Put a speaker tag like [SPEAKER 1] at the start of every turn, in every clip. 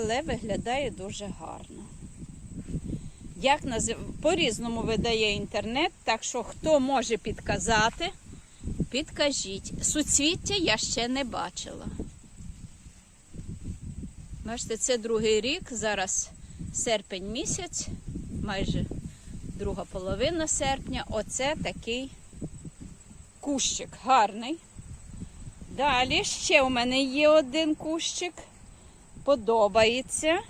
[SPEAKER 1] але виглядає дуже гарно. Як назив... По-різному видає інтернет, так що хто може підказати, підкажіть. Суцвіття я ще не бачила. Бачите, це другий рік, зараз серпень місяць, майже друга половина серпня. Оце такий кущик гарний. Далі ще у мене є один кущик. Подобається.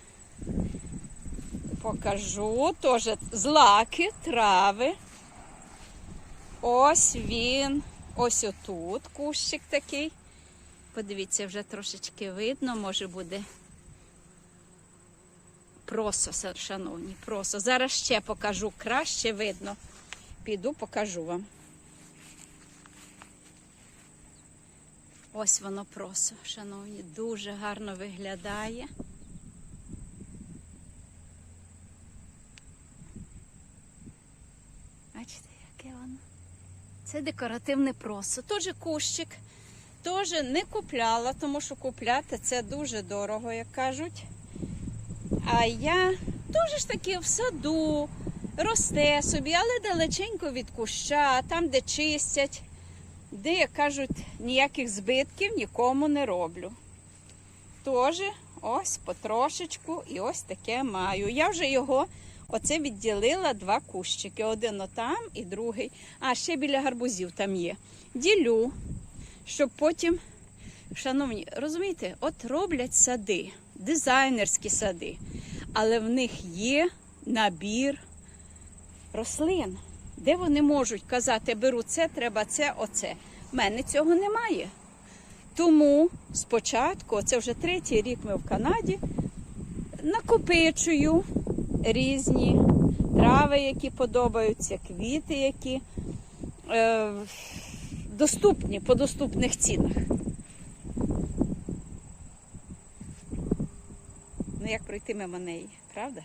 [SPEAKER 1] Покажу. Теж злаки, трави. Ось він. Ось отут кущик такий. Подивіться, вже трошечки видно, може буде просо, шановні, просо. Зараз ще покажу, краще видно. Піду, покажу вам. Ось воно просо, шановні, дуже гарно виглядає. Бачите, яке воно? Це декоративне просо. Теж кущик. Теж не купляла, тому що купляти це дуже дорого, як кажуть. А я теж ж таки в саду росте собі, але далеченько від куща, там, де чистять, де, як кажуть, ніяких збитків нікому не роблю. Тож, ось потрошечку і ось таке маю. Я вже його оце відділила два кущики. Один отам і другий. А ще біля гарбузів там є. Ділю, щоб потім, шановні, розумієте, от роблять сади, дизайнерські сади, але в них є набір рослин, де вони можуть казати, беру це, треба це, оце. У мене цього немає. Тому спочатку, це вже третій рік ми в Канаді, накопичую різні трави, які подобаються, квіти, які е, доступні по доступних цінах. Ну, як пройти мимо неї, правда?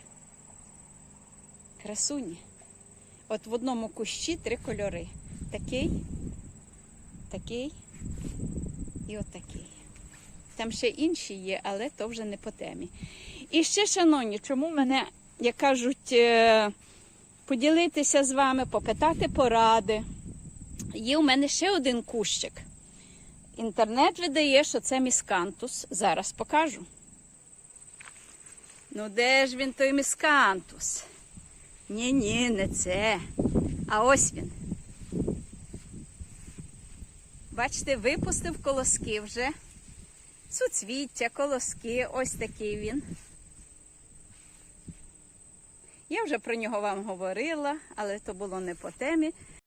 [SPEAKER 1] Красуні. От в одному кущі три кольори. Такий, такий і отакий. Там ще інші є, але то вже не по темі. І ще, шановні, чому мене, як кажуть, е, поділитися з вами, попитати поради. Є у мене ще один кущик. Інтернет видає, що це міскантус. Зараз покажу. Ну, де ж він той міскантус? Ні, ні, не це. А ось він. Бачите, випустив колоски вже. Суцвіття, колоски, ось такий він. Я вже про нього вам говорила, але то було не по темі.